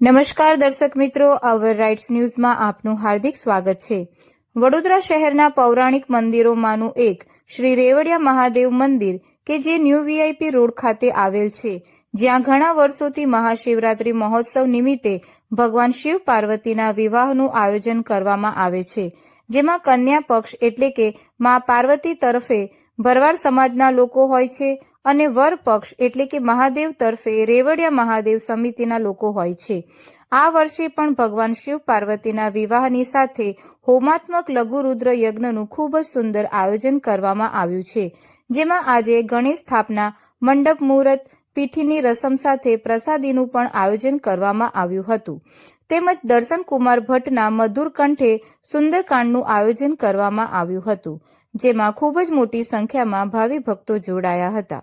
નમસ્કાર દર્શક મિત્રો, અવર રાઇટ્સ ન્યૂઝમાં આપનું હાર્દિક સ્વાગત છે. વડોદરા શહેરના પૌરાણિક મંદિરોમાંનું એક શ્રી રેવડિયા મહાદેવ મંદિર કે જે ન્યૂ વીઆઈપી રોડ ખાતે આવેલ છે. જ્યાં ઘણા વર્ષોથી મહાશિવરાત્રી મહોત્સવ નિમિત્તે ભગવાન શિવ પાર્વતીના વિવાહનું આયોજન કરવામાં આવે છે. જેમાં કન્યા પક્ષ એટલે કે મા પાર્વતી તરફે ભરવાડ સમાજના લોકો હોય છે અને વર પક્ષ એટલે કે મહાદેવ તરફે રેવડિયા મહાદેવ સમિતિના લોકો હોય છે. આ વર્ષે પણ ભગવાન શિવ પાર્વતીના વિવાહની સાથે હોમાત્મક લઘુરુદ્ર યજ્ઞનું ખૂબ જ સુંદર આયોજન કરવામાં આવ્યું છે. જેમાં આજે ગણેશ સ્થાપના, મંડપ મુહૂર્ત, પીઠીની રસમ સાથે પ્રસાદીનું પણ આયોજન કરવામાં આવ્યું હતું. તેમજ દર્શન કુમાર ભટ્ટના મધુર કંઠે સુંદરકાંડનું આયોજન કરવામાં આવ્યું હતું, જેમાં ખૂબ જ મોટી સંખ્યામાં ભાવિ ભક્તો જોડાયા હતા.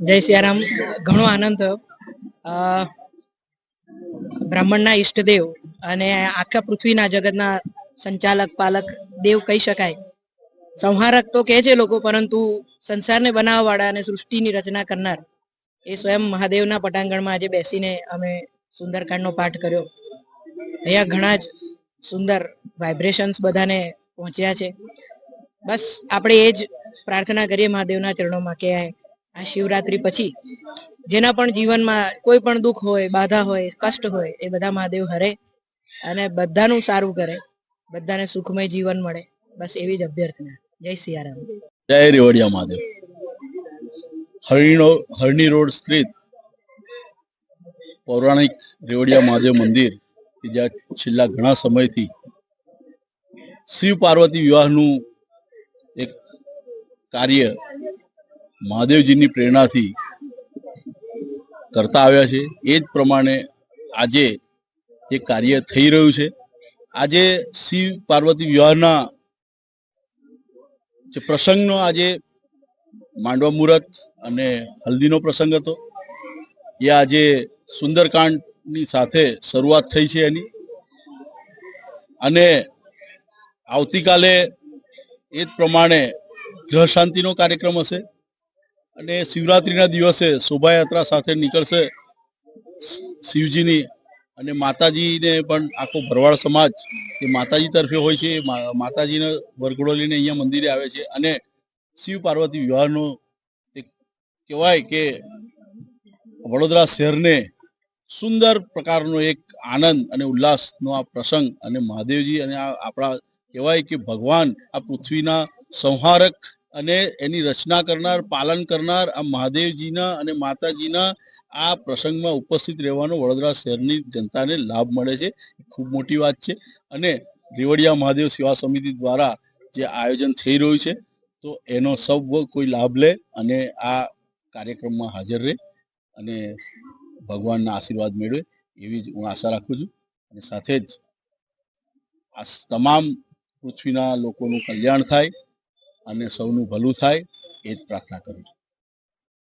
જય સિયારામ. ઘણો આનંદ થયો. બ્રાહ્મણના ઈષ્ટદેવ અને આખા પૃથ્વીના જગતના સંચાલક, પાલક દેવ કહી શકાય. સંહારક તો કહે છે લોકો, પરંતુ સંસારને બનાવવા વાળા અને સૃષ્ટિની રચના કરનાર એ સ્વયં મહાદેવના પટાંગણમાં આજે બેસીને અમે સુંદરકાંડનો પાઠ કર્યો. અહીંયા ઘણા જ સુંદર વાઇબ્રેશન્સ બધાને પહોંચ્યા છે. બસ, આપણે એ જ પ્રાર્થના કરીએ મહાદેવના ચરણોમાં કે આ શિવરાત્રી પછી જેના પણ જીવનમાં કોઈ પણ દુઃખ હોય, બાધા હોય, કષ્ટ હોય, એ બધા મહાદેવ હરે અને બધાનું સારું કરે. બધાને સુખમય જીવન મળે. બસ એવી જ અભ્યર્થના. જય સિયારામ. જય રેવડિયા મહાદેવ. હરણીનો હરણી રોડ સ્થિત પૌરાણિક રેવડિયા મહાદેવ મંદિર, કે જ્યાં છેલ્લા ઘણા સમયથી શિવ પાર્વતી વિવાહનું એક કાર્ય મહાદેવજીની પ્રેરણાથી કરતા આવ્યા છે. એ જ પ્રમાણે આજે એ કાર્ય થઈ રહ્યું છે. આજે શિવ પાર્વતી વિવાહના જે પ્રસંગનો આજે માંડવા મુહૂર્ત અને હલ્દીનો પ્રસંગ હતો. એ આજે સુંદરકાંડની સાથે શરૂઆત થઈ છે એની. અને આવતીકાલે એ જ પ્રમાણે ગ્રહ શાંતિનો કાર્યક્રમ હશે. અને શિવરાત્રીના દિવસે શોભાયાત્રા સાથે નીકળશે શિવજીની અને માતાજીને પણ આખો ભરવાડ સમાજ, એ માતાજી તરફે હોય છે માતાજીને વરઘોડો લઈને અહીંયા મંદિરે આવે છે અને શિવ પાર્વતી વિવાહનો એક કહેવાય કે વડોદરા શહેરને સુંદર પ્રકારનો એક આનંદ અને ઉલ્લાસનો આ પ્રસંગ અને મહાદેવજી અને આ આપણા કહેવાય કે ભગવાન આ પૃથ્વીના સંહારક અને એની રચના કરનાર, પાલન કરનાર આ મહાદેવજીના અને માતાજીના આ પ્રસંગમાં ઉપસ્થિત રહેવાનો વડોદરા શહેરની જનતાને લાભ મળે છે. ખૂબ મોટી વાત છે. અને રેવડિયા મહાદેવ સેવા સમિતિ દ્વારા જે આયોજન થઈ રહ્યું છે, તો એનો સૌ કોઈ લાભ લે અને આ કાર્યક્રમમાં હાજર રહે અને ભગવાનના આશીર્વાદ મેળવે એવી જ હું આશા રાખું છું. અને સાથે જ આ તમામ પૃથ્વીના લોકોનું કલ્યાણ થાય અને સૌનું ભલું થાય એ જ પ્રાર્થના કરું છું.